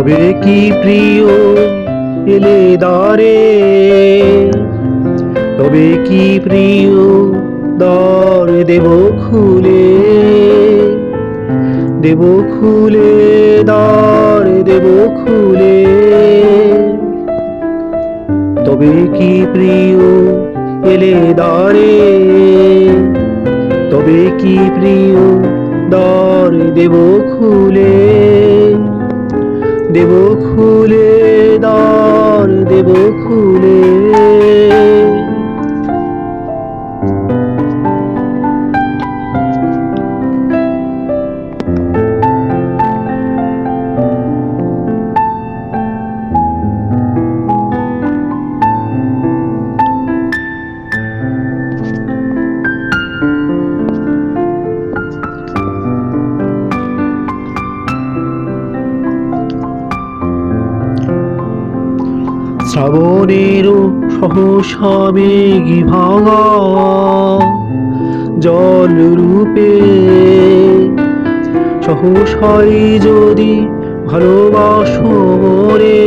তবে কি প্রিয় এলে দারে? তবে কি প্রিয় দর দেব খুলে? দেব খুলে, দর দেব খুলে। তবে কি প্রিয় এলে দারে? তবে কি প্রিয় দর দেব খুলে? দেব খুলে দর দেব খুলে। শ্রাবণেরও সহসা মেঘি ভাঙা জল রূপে। সহসাই যদি ভালোবাসো রে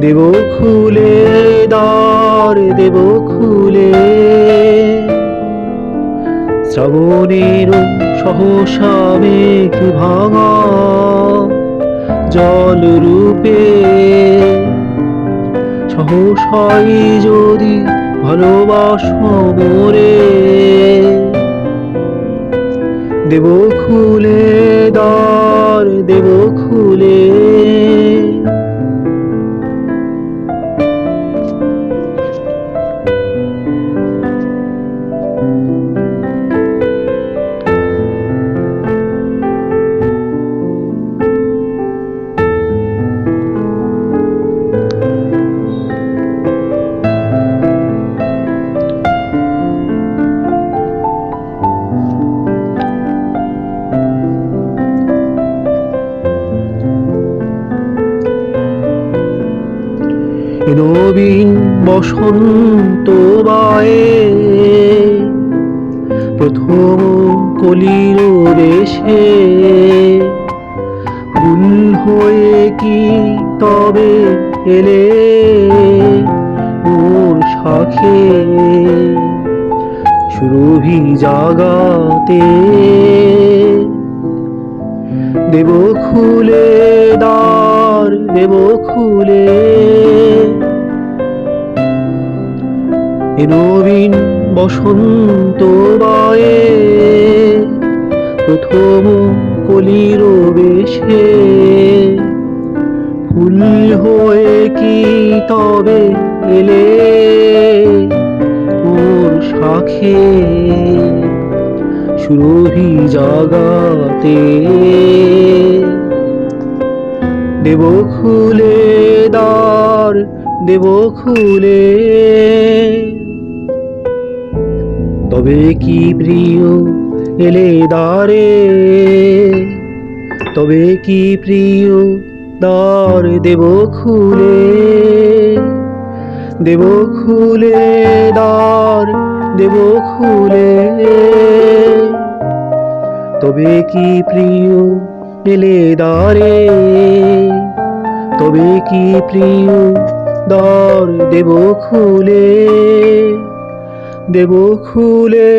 দেব খুলে দ্বার, দেব খুলে। শ্রাবণেরও সহসা মেঘ ভাঙা জল রূপে। সহসাই যদি ভালোবাসো মোরে। দেব খুলে দর দেব খুলে। নবীন বসন্ত বায়ে। প্রথম কলির দেশে ফুল হয়ে কি তবে এলে মোর শাখে সুরভি জাগাতে দেব খুলে দ্বার, দেব খুলে নবীন বসন্ত বায়ে প্রথম কলির বেশে। ফুল হয়ে কি তবে এলে ওর শাখে? সুরভি জাগাতে দেব খুলে দ্বার, দেব খুলে তবে কি প্রিয় এলে দ্বারে? তবে কি প্রিয় দ্বার দেব খুলে? দেব খুলে দ্বার, দেব খুলে। তবে কি প্রিয় এলে দ্বারে? তবে কি প্রিয় দ্বার দেব খুলে? দেব খুলে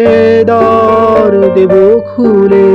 দর দেব খুলে।